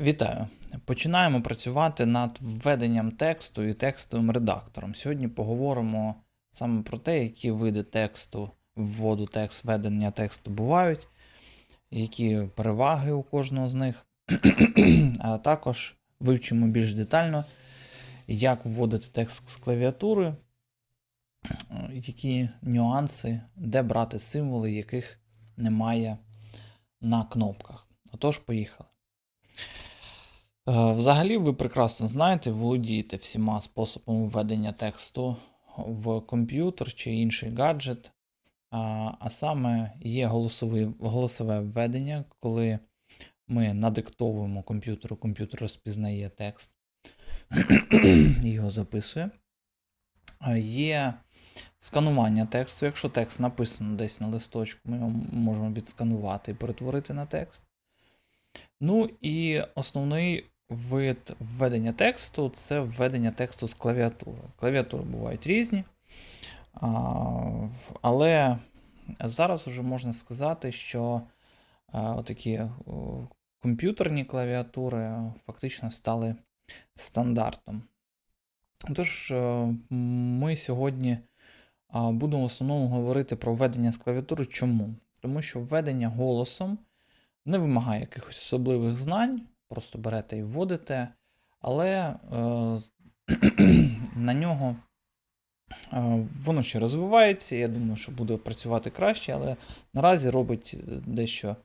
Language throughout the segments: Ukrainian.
Вітаю! Починаємо працювати над введенням тексту і текстовим редактором. Сьогодні поговоримо саме про те, які види тексту, вводу текст, введення тексту бувають, які переваги у кожного з них, а також вивчимо більш детально, як вводити текст з клавіатури, які нюанси, де брати символи, яких немає на кнопках. Отож, поїхали. Е, Взагалі, ви прекрасно знаєте, володієте всіма способами введення тексту в комп'ютер чи інший гаджет. А, саме є голосовий, голосове введення, коли ми надиктовуємо комп'ютеру, комп'ютер розпізнає текст і його записує. Є сканування тексту. Якщо текст написано десь на листочку, ми його можемо відсканувати і перетворити на текст. Ну і основний вид введення тексту це введення тексту з клавіатури. Клавіатури бувають різні. Але зараз вже можна сказати, що а, отакі о, комп'ютерні клавіатури фактично стали стандартом. Тож, е, ми сьогодні будемо в основному говорити про введення з клавіатури. Чому? Тому що введення голосом не вимагає якихось особливих знань, просто берете і вводите, але е, на нього е, воно ще розвивається. Я думаю, що буде працювати краще, але наразі робить е, дещо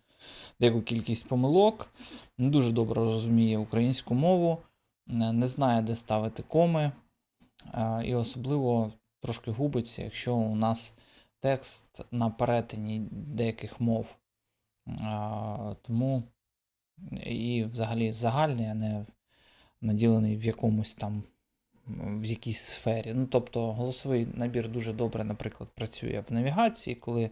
деяку кількість помилок, не дуже добре розуміє українську мову, е, не знає, де ставити коми, е, і особливо трошки губиться, якщо у нас текст на перетині деяких мов. А, тому і взагалі загальний, а не наділений в якомусь там в якійсь сфері. Ну, тобто голосовий набір дуже добре, наприклад, працює в навігації, коли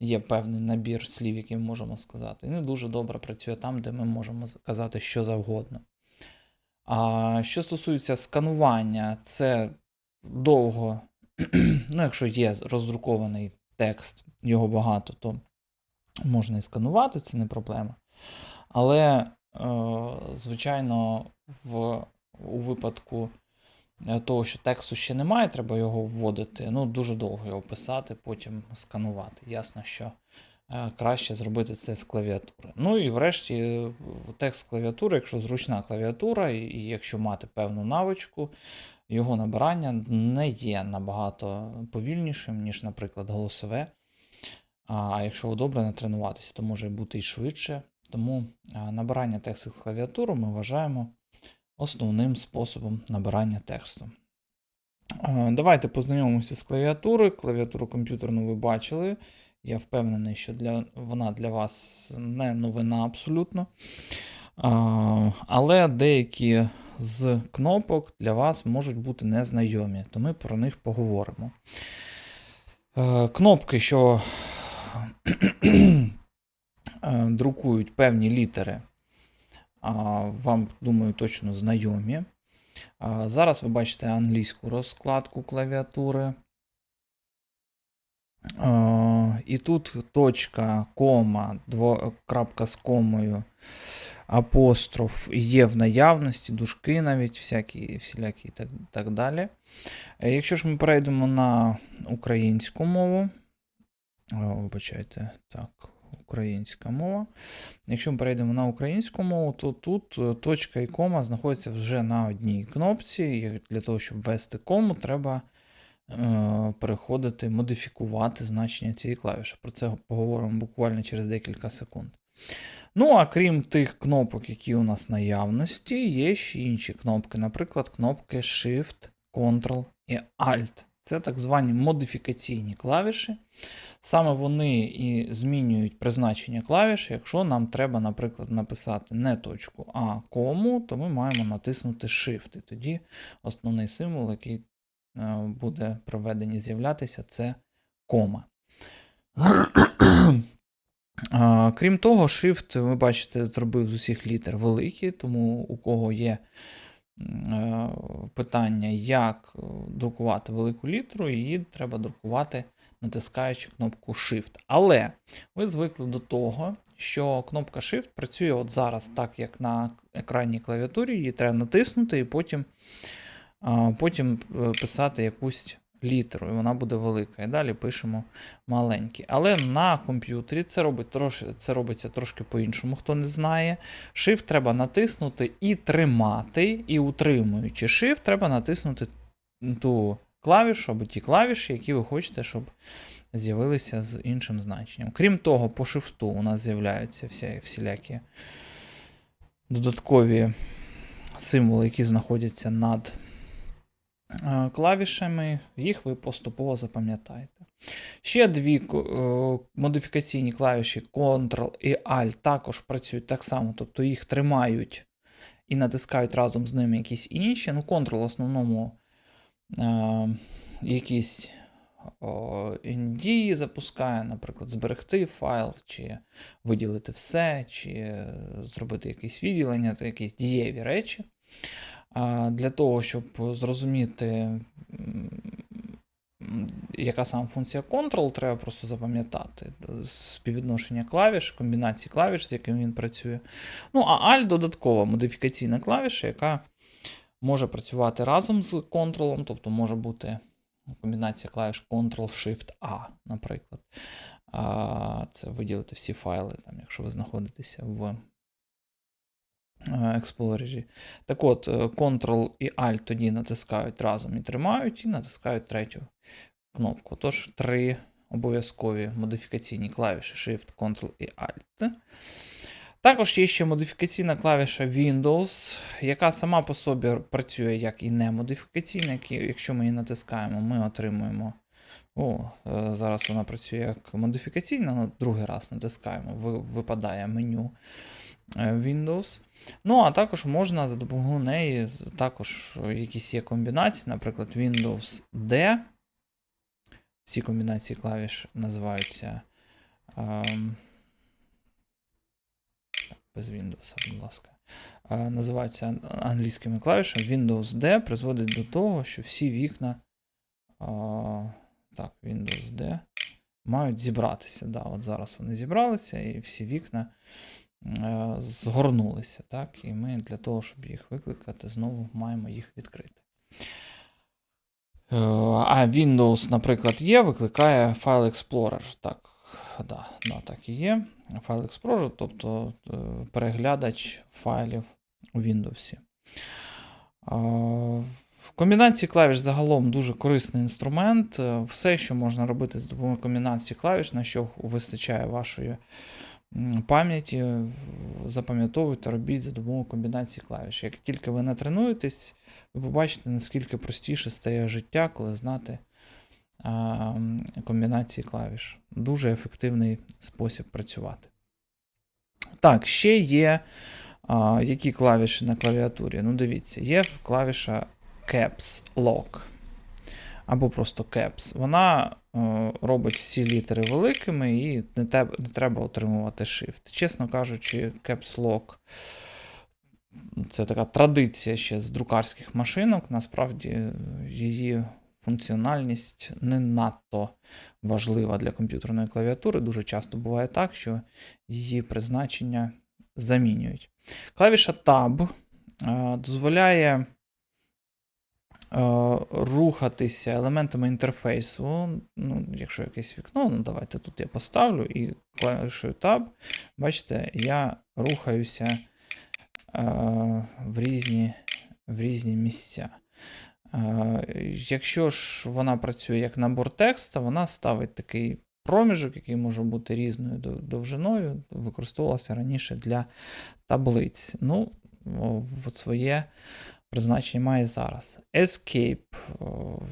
є певний набір слів, які ми можемо сказати. І не дуже добре працює там, де ми можемо казати що завгодно. А що стосується сканування, це довго, ну, якщо є роздрукований текст, його багато, то можна і сканувати, це не проблема. Але, е, звичайно, в, у випадку е, того, що тексту ще немає, треба його вводити. Ну, дуже довго його писати, потім сканувати. Ясно, що е, краще зробити це з клавіатури. Ну і врешті текст з клавіатури, якщо зручна клавіатура, і, якщо мати певну навичку, його набирання не є набагато повільнішим, ніж, наприклад, голосове. А якщо добре натренуватися, то може бути і швидше. Тому набирання тексту з клавіатури ми вважаємо основним способом набирання тексту. Давайте познайомимося з клавіатурою. Клавіатуру комп'ютерну ви бачили. Я впевнений, що для, вона для вас не новина абсолютно. А, Але деякі з кнопок для вас можуть бути незнайомі, то ми про них поговоримо. Е, Кнопки, що е, друкують певні літери, вам, думаю, точно знайомі. Зараз ви бачите англійську розкладку клавіатури. Е, І тут точка, кома, крапка з комою, апостроф є в наявності, дужки навіть всякі, всілякі і так, так далі. Е, Якщо ж ми перейдемо на українську мову, вибачайте, так, українська мова. Якщо ми перейдемо на українську мову, то тут е, точка і кома знаходяться вже на одній кнопці. Для того, щоб ввести кому, треба е, переходити, модифікувати значення цієї клавіші. Про це поговоримо буквально через декілька секунд. Ну, а крім тих кнопок, які у нас наявності, є ще інші кнопки, наприклад, кнопки Shift, Ctrl і Alt. Це так звані модифікаційні клавіші. Саме вони і змінюють призначення клавіші. Якщо нам треба, наприклад, написати не точку, а кому, то ми маємо натиснути Shift. І тоді основний символ, який е, буде при введенні з'являтися, це кома. Крім того, Shift, ви бачите, зробив з усіх літер великі, тому у кого є питання, як е, друкувати велику літеру, її треба друкувати натискаючи кнопку Shift. Але ви звикли до того, що кнопка Shift працює от зараз, так як на екранній клавіатурі, її треба натиснути і потім, потім е, писати якусь літеру, і вона буде велика. І далі пишемо маленькі. Але на комп'ютері це, робить трош, це робиться трошки по-іншому, хто не знає. Shift треба натиснути і тримати, і утримуючи Shift, треба натиснути ту клавішу або ті клавіші, які ви хочете, щоб з'явилися з іншим значенням. Крім того, по шифту у нас з'являються всі, всілякі додаткові символи, які знаходяться над клавішами, їх ви поступово запам'ятаєте. Ще дві е, модифікаційні клавіші Ctrl і Alt також працюють так само, тобто їх тримають і натискають разом з ними якісь інші. Ну, Ctrl в основному е, якісь дії запускає, наприклад, зберегти файл, чи виділити все, чи зробити якесь відділення, то якісь дієві речі. Для того, щоб зрозуміти, яка саме функція Ctrl, треба просто запам'ятати співвідношення клавіш, комбінації клавіш, з якими він працює. Ну, а Alt додаткова модифікаційна клавіша, яка може працювати разом з Ctrl, тобто може бути комбінація клавіш Ctrl-Shift-A, наприклад. Це виділити всі файли, там, якщо ви знаходитеся в Explorer. Так от, Ctrl і Alt тоді натискають разом і тримають, і натискають третю кнопку. Тож, три обов'язкові модифікаційні клавіші Shift, Ctrl і Alt. Також є ще модифікаційна клавіша Windows, яка сама по собі працює як і не модифікаційна. Якщо ми її натискаємо, ми отримуємо. О, е, зараз вона працює як модифікаційна, але другий раз натискаємо, випадає меню е, Windows. Ну, а також можна за допомогою неї також якісь є комбінації, наприклад, Windows D. Всі комбінації клавіш називаються. Um, без Windows, будь ласка. Називається англійськими клавішами Windows D призводить до того, що всі вікна. А, так, Windows D мають зібратися. Да, От зараз вони зібралися, і всі вікна згорнулися. Так, І ми для того, щоб їх викликати, знову маємо їх відкрити. Е, а Windows, наприклад, є, викликає файл Explorer. Так, да, да, так і є. Файл Explorer, тобто е, переглядач файлів у Windows. В комбінації клавіш загалом дуже корисний інструмент. Е, все, що можна робити з допомогою комбінації клавіш, на що вистачає вашої пам'яті, запам'ятовуйте, робіть за допомогою комбінації клавіш. Як тільки ви натренуєтесь, ви побачите, наскільки простіше стає життя, коли знати комбінації клавіш. Дуже ефективний спосіб працювати. Так, ще є а, які клавіші на клавіатурі. Ну, дивіться, є клавіша Caps Lock. Або просто Caps. Вона о, робить всі літери великими і не, те, не треба отримувати Shift. Чесно кажучи, Caps Lock це така традиція ще з друкарських машинок. Насправді її функціональність не надто важлива для комп'ютерної клавіатури. Дуже часто буває так, що її призначення замінюють. Клавіша Tab е, дозволяє е, рухатися елементами інтерфейсу. Ну, Якщо якесь вікно, ну давайте тут я поставлю і клавішою Tab, бачите, я рухаюся е, в різні, в різні місця. Якщо ж вона працює як набор текста, вона ставить такий проміжок, який може бути різною довжиною, використовувалася раніше для таблиць. Ну, от своє призначення має зараз. Escape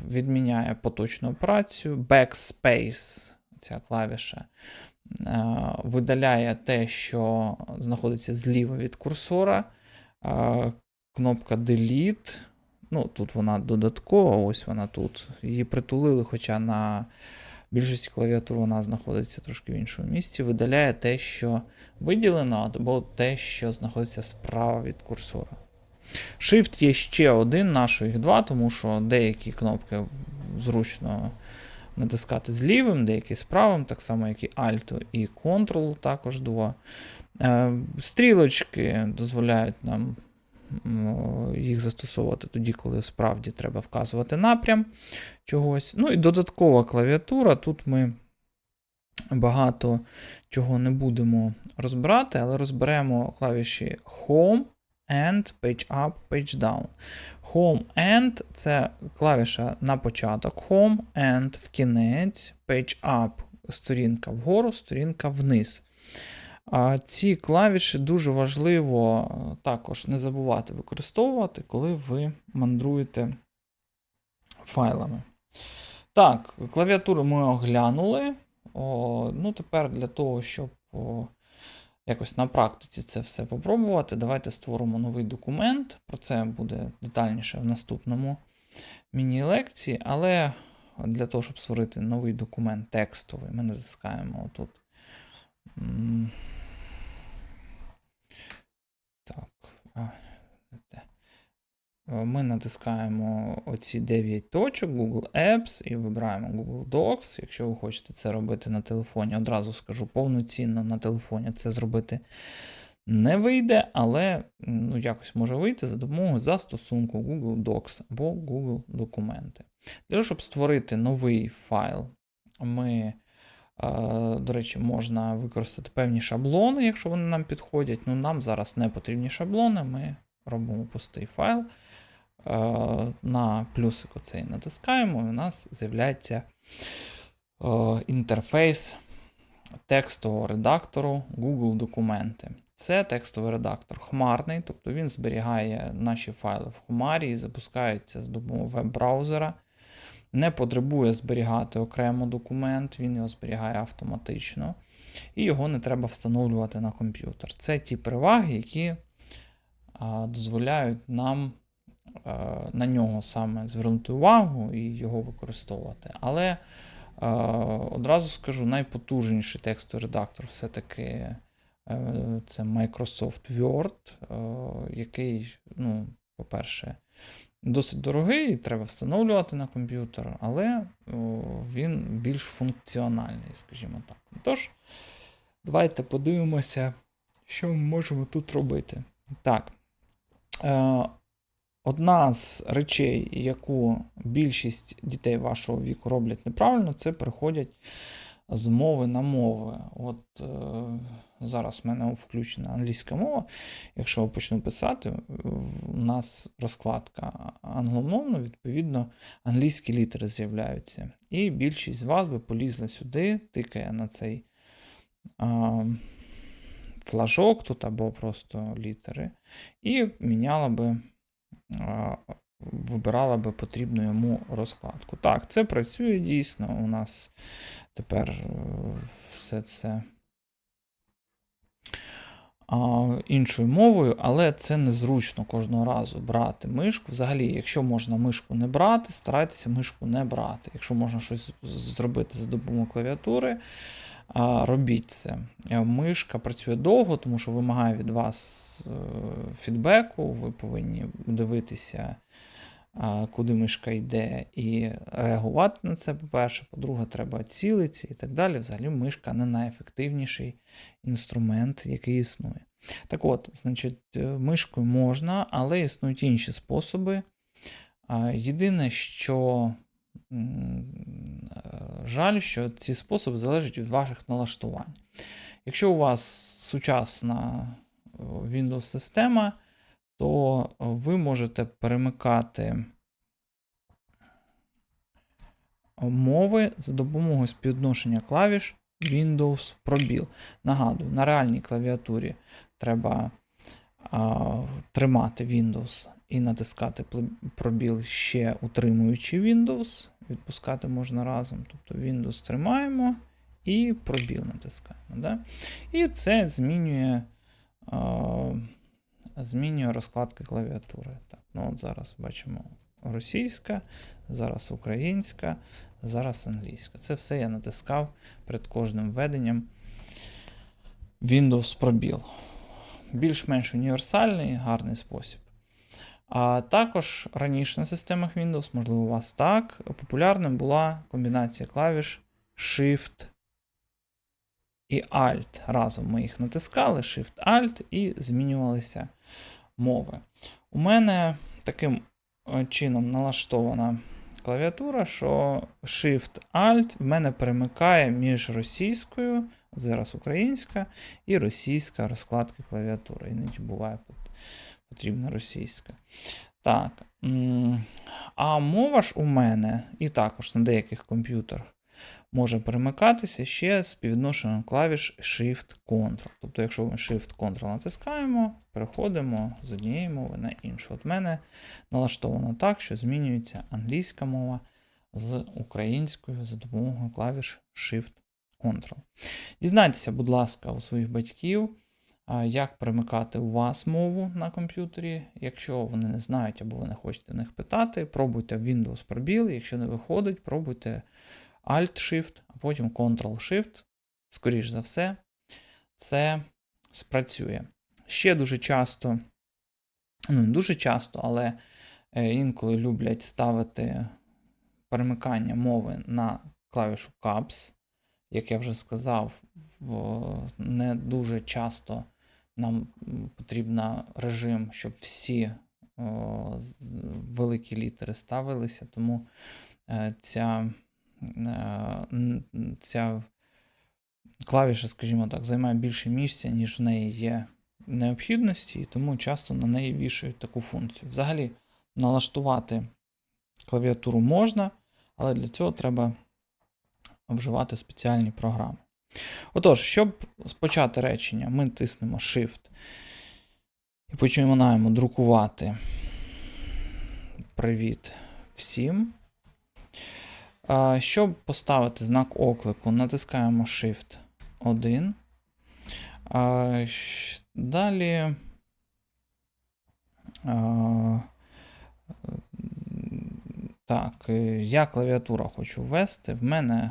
відміняє поточну операцію, Backspace, ця клавіша, видаляє те, що знаходиться зліва від курсора. Кнопка Delete. Ну, Тут вона додаткова, ось вона тут. Її притулили, хоча на більшості клавіатур вона знаходиться трошки в іншому місці. Видаляє те, що виділено, або те, що знаходиться справа від курсора. Shift є ще один, нашого їх два, тому що деякі кнопки зручно натискати з лівим, деякі з правим, так само, як і Alt і Ctrl, також два. Е, Стрілочки дозволяють нам їх застосовувати тоді, коли справді треба вказувати напрям чогось. Ну і додаткова клавіатура. Тут ми багато чого не будемо розбирати, але розберемо клавіші Home and Page Up, Page Down. Home and це клавіша на початок Home and в кінець, Page Up сторінка вгору, сторінка вниз. Ці клавіші дуже важливо е, також не забувати використовувати, коли ви мандруєте файлами. Так, клавіатуру ми оглянули. О, ну, Тепер для того, щоб о, якось на практиці це все попробувати, давайте створимо новий документ. Про це буде детальніше в наступному міні-лекції. Але для того, щоб створити новий документ текстовий, ми натискаємо тут. Так. Е, Ми натискаємо оці 9 точок Google Apps і вибираємо Google Docs. Якщо ви хочете це робити на телефоні, одразу скажу повноцінно на телефоні це зробити не вийде, але ну, якось може вийти за допомогою застосунку Google Docs або Google Документи. Для того, щоб створити новий файл, ми, е, до речі, можна використати певні шаблони, якщо вони нам підходять. Ну, нам зараз не потрібні шаблони, ми робимо пустий файл. Е, На плюсик оцей натискаємо, і у нас з'являється е, інтерфейс текстового редактору Google Документи. Це текстовий редактор хмарний, тобто він зберігає наші файли в Хмарі і запускається з допомогою веб-браузера. Не потребує зберігати окремо документ, він його зберігає автоматично, і його не треба встановлювати на комп'ютер. Це ті переваги, які дозволяють нам на нього саме звернути увагу і його використовувати. Але е, одразу скажу, найпотужніший текстовий редактор все-таки е, це Microsoft Word, е, який, ну, по-перше, досить дорогий, треба встановлювати на комп'ютер, але він більш функціональний, скажімо так. Тож, давайте подивимося, що ми можемо тут робити. Так. Е, Одна з речей, яку більшість дітей вашого віку роблять неправильно, це переходять з мови на мови. От е, зараз в мене включена англійська мова. Якщо я почну писати, у нас розкладка англомовна, відповідно, англійські літери з'являються. І більшість з вас би полізла сюди, тикає на цей а, флажок тут або просто літери, і міняла би вибирала би потрібну йому розкладку. Так, це працює дійсно. У нас тепер е, все це іншою мовою, але це незручно кожного разу брати мишку. Взагалі, якщо можна мишку не брати, старайтеся мишку не брати. Якщо можна щось зробити за допомогою клавіатури, робіть це. Е, Мишка працює довго, тому що вимагає від вас е, фідбеку, ви повинні дивитися, куди мишка йде, і реагувати на це, по-перше. По-друге, треба цілитися і так далі. Взагалі, мишка не найефективніший інструмент, який існує. Так от, значить, е, мишкою можна, але існують інші способи. Єдине, що жаль, що ці способи залежать від ваших налаштувань. Якщо у вас сучасна е, Windows-система, то ви можете перемикати мови за допомогою співвідношення клавіш Windows пробіл. Нагадую, на реальній клавіатурі треба а, тримати Windows і натискати пробіл ще утримуючи Windows. Відпускати можна разом. Тобто Windows тримаємо і пробіл натискаємо. Да? І це змінює, а, змінює розкладки клавіатури. Так, ну от Зараз бачимо російська, зараз українська, зараз англійська. Це все я натискав перед кожним введенням Windows пробіл. Більш-менш універсальний, гарний спосіб. А також раніше на системах Windows, можливо, у вас так, популярним була комбінація клавіш Shift і Alt. Разом ми їх натискали, Shift-Alt і змінювалися мови. У мене таким е, чином налаштована клавіатура, що Shift-Alt в мене перемикає між російською, зараз українська, і російська розкладка клавіатури. Іноді буває потрібна російська. Так. А мова ж у мене, і також на деяких комп'ютерах, може перемикатися ще з співвідношенням клавіш Shift-Ctrl. Тобто, якщо ми Shift-Ctrl натискаємо, переходимо з однієї мови на іншу. От мене налаштовано так, що змінюється англійська мова з українською за допомогою клавіш Shift-Ctrl. Дізнайтеся, будь ласка, у своїх батьків, як перемикати у вас мову на комп'ютері. Якщо вони не знають або ви не хочете в них питати, пробуйте Windows пробіл. Якщо не виходить, пробуйте Alt-Shift, а потім Ctrl-Shift. Скоріш за все, це спрацює. Ще дуже часто, ну не дуже часто, але е, інколи люблять ставити перемикання мови на клавішу Caps. Як я вже сказав, не дуже часто нам потрібен режим, щоб всі о, великі літери ставилися, тому е, ця, е, ця клавіша, скажімо так, займає більше місця, ніж в неї є необхідності, і тому часто на неї вішають таку функцію. Взагалі, налаштувати клавіатуру можна, але для цього треба вживати спеціальні програми. Отож, щоб почати речення, ми тиснемо Shift і починаємо друкувати Привіт всім. Щоб поставити знак оклику, натискаємо Shift 1. Далі. Так, я клавіатура хочу ввести. В мене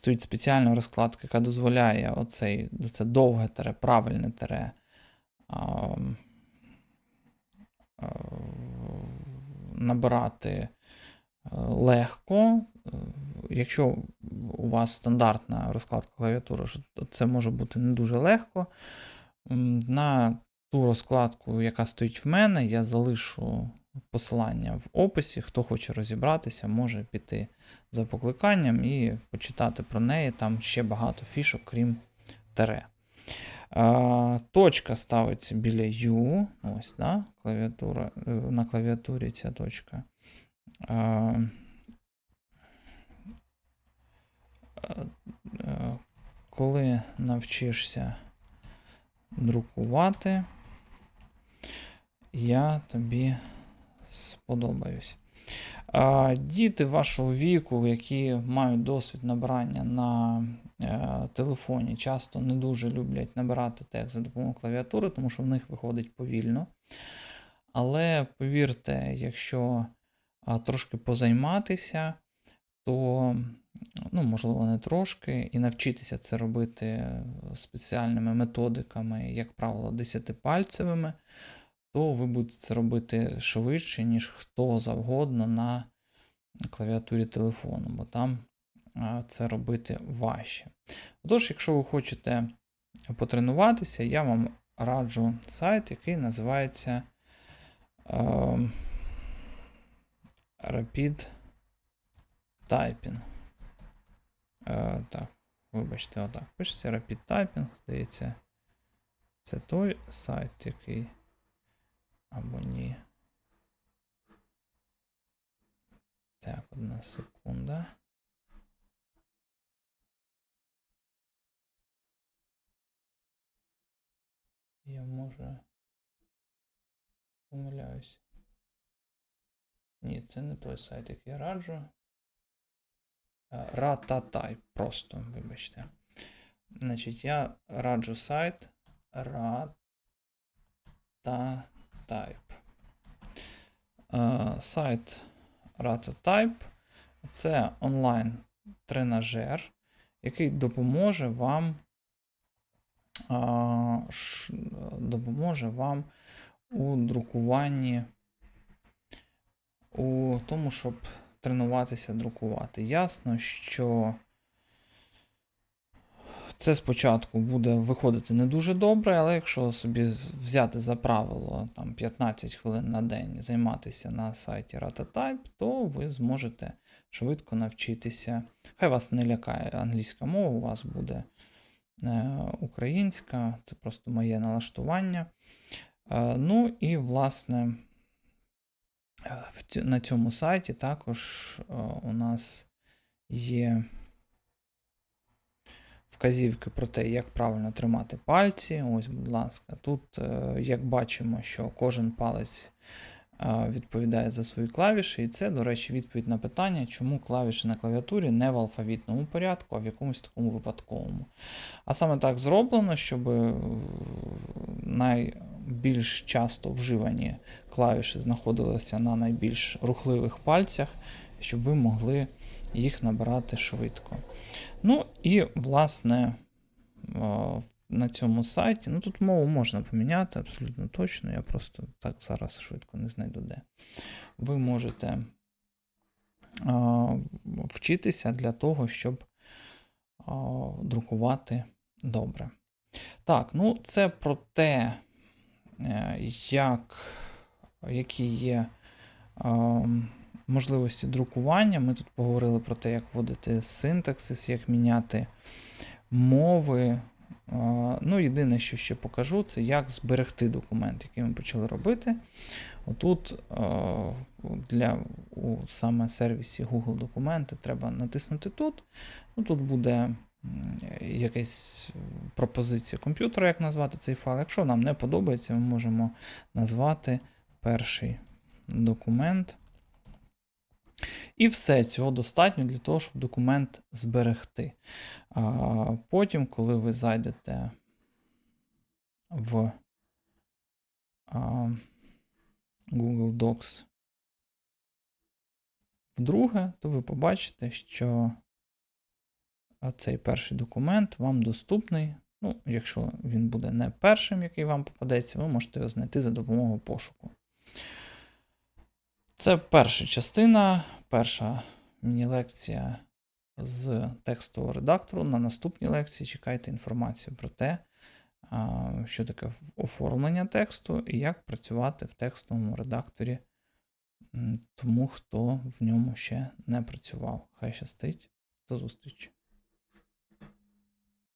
стоїть спеціальна розкладка, яка дозволяє оцей, це довге тере, правильне тере. а, Набирати е, легко. Е, Якщо у вас стандартна розкладка клавіатури, то це може бути не дуже легко. На ту розкладку, яка стоїть в мене, я залишу посилання в описі. Хто хоче розібратися, може піти за покликанням і почитати про неї. Там ще багато фішок, крім тере. Точка ставиться біля U. Ось, да, клавіатура, е, на клавіатурі ця точка. Е, е, коли навчишся друкувати, я тобі сподобаюсь. Діти вашого віку, які мають досвід набирання на е, телефоні, часто не дуже люблять набирати текст за допомогою клавіатури, тому що в них виходить повільно. Але повірте, якщо трошки позайматися, то, ну, можливо, не трошки, і навчитися це робити спеціальними методиками, як правило, десятипальцевими, то ви будете це робити швидше, ніж хто завгодно на клавіатурі телефону, бо там це робити важче. Отож, якщо ви хочете потренуватися, я вам раджу сайт, який називається е, Rapid Typing. Е, так, вибачте, отак. Пишеться Rapid Typing, здається. Це той сайт, який. Або ні. Так, одна секунда. Я може помиляюсь. Ні, це не той сайт, який я раджу. Рататай просто, вибачте. Значить, я раджу сайт Ratatype. Е, Сайт Ratatype це онлайн-тренажер, який допоможе вам ш- допоможе вам у друкуванні, у тому, щоб тренуватися друкувати. Ясно, що це спочатку буде виходити не дуже добре, але якщо собі взяти за правило там, 15 хвилин на день займатися на сайті Ratatype, то ви зможете швидко навчитися. Хай вас не лякає англійська мова, у вас буде е, українська, це просто моє налаштування. Е, ну і, власне, е, на цьому сайті також у нас є вказівки про те, як правильно тримати пальці. Ось, будь ласка, тут, е, як бачимо, що кожен палець е, відповідає за свої клавіші, і це, до речі, відповідь на питання, чому клавіші на клавіатурі не в алфавітному порядку, а в якомусь такому випадковому. А саме так зроблено, щоб е, найбільш часто вживані клавіші знаходилися на найбільш рухливих пальцях, щоб ви могли їх набирати швидко. Ну і, власне, на цьому сайті, ну тут мову можна поміняти абсолютно точно, я просто так зараз швидко не знайду де. Ви можете вчитися для того, щоб друкувати добре. Так, ну це про те, е, як, які є ем, можливості друкування. Ми тут поговорили про те, як вводити синтаксис, як міняти мови. Е, Ну, єдине, що ще покажу, це як зберегти документ, який ми почали робити. Отут е, для у саме сервісі Google документи треба натиснути тут. Ну, тут буде якась пропозиція комп'ютера, як назвати цей файл. Якщо нам не подобається, ми можемо назвати перший документ. І все, цього достатньо для того, щоб документ зберегти. Потім, коли ви зайдете в Google Docs вдруге, то ви побачите, що цей перший документ вам доступний. Ну, якщо він буде не першим, який вам попадеться, ви можете його знайти за допомогою пошуку. Це перша частина, перша міні-лекція з текстового редактору. На наступній лекції чекайте інформацію про те, що таке оформлення тексту і як працювати в текстовому редакторі тому, хто в ньому ще не працював. Хай щастить. До зустрічі!